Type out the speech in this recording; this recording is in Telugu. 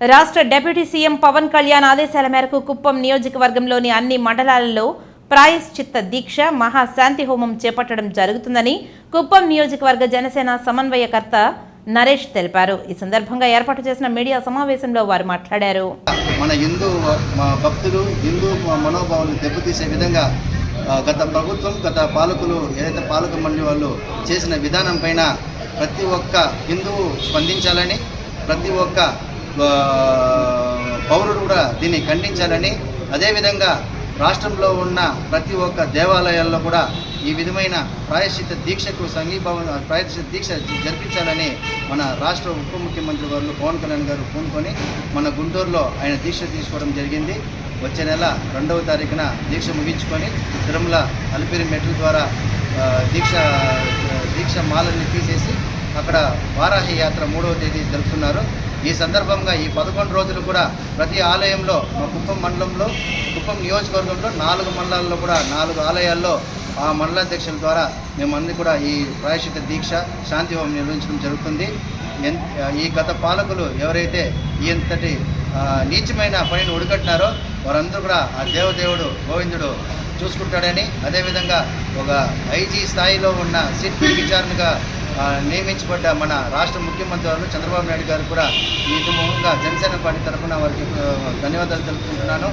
రాష్ట్ర డిప్యూటీ సీఎం పవన్ కళ్యాణ్ ఆదేశాల మేరకు కుప్పం నియోజకవర్గంలోని అన్ని మండలాలలో ప్రాయశ్చిత్త దీక్ష మహాశాంతి హోమం చేపట్టడం జరుగుతుందని కుప్పం నియోజకవర్గ జనసేన సమన్వయకర్త నరేష్ తెలిపారు. ఈ సందర్భంగా ఏర్పాటు చేసిన మీడియా సమావేశంలో వారు మాట్లాడారు. మన హిందూ మా భక్తులు హిందూ మనోభావాలు దెబ్బతీసే విధంగా గత ప్రభుత్వం గత పాలకులు ఏదైతే పాలక మండలి వాళ్ళు చేసిన విధానం పైన ప్రతి ఒక్క హిందువు స్పందించాలని ప్రతి ఒక్క పౌరుడు కూడా దీన్ని ఖండించాలని అదేవిధంగా రాష్ట్రంలో ఉన్న ప్రతి ఒక్క దేవాలయాల్లో కూడా ఈ విధమైన ప్రాయశ్చిత దీక్షకు సంఘీభావం ప్రాయశ్చిత దీక్ష జరిపించాలని మన రాష్ట్ర ఉప ముఖ్యమంత్రి వారు పవన్ కళ్యాణ్ గారు పూనుకొని మన గుంటూరులో ఆయన దీక్ష తీసుకోవడం జరిగింది. వచ్చే నెల రెండవ తారీఖున దీక్ష ముగించుకొని తిరుమల అలిపిరి మెట్ల ద్వారా దీక్ష దీక్ష మాలని తీసేసి అక్కడ వారాహి యాత్ర మూడవ తేదీ జరుపుతున్నారు. ఈ సందర్భంగా ఈ పదకొండు రోజులు కూడా ప్రతి ఆలయంలో మా కుప్పం మండలంలో కుప్పం నియోజకవర్గంలో నాలుగు మండలాల్లో కూడా నాలుగు ఆలయాల్లో ఆ మండలాధ్యక్షుల ద్వారా మేమందరి కూడా ఈ ప్రాయశ్చిత దీక్ష శాంతి హోమం నిర్వహించడం జరుగుతుంది. ఎన్- ఈ గత పాలకులు ఎవరైతే ఇంతటి నీచమైన పనిని ఒడిగట్టినారో వారందరూ కూడా ఆ దేవదేవుడు గోవిందుడు చూసుకుంటాడని అదేవిధంగా ఒక ఐజీ స్థాయిలో ఉన్న సిట్ విచారణగా నియమించబడ్డ మన రాష్ట్ర ముఖ్యమంత్రి వారు చంద్రబాబు నాయుడు గారు కూడా ఈ మూలంగా జనసేన పార్టీ తరఫున వారికి ధన్యవాదాలు తెలుపుకుంటున్నాను.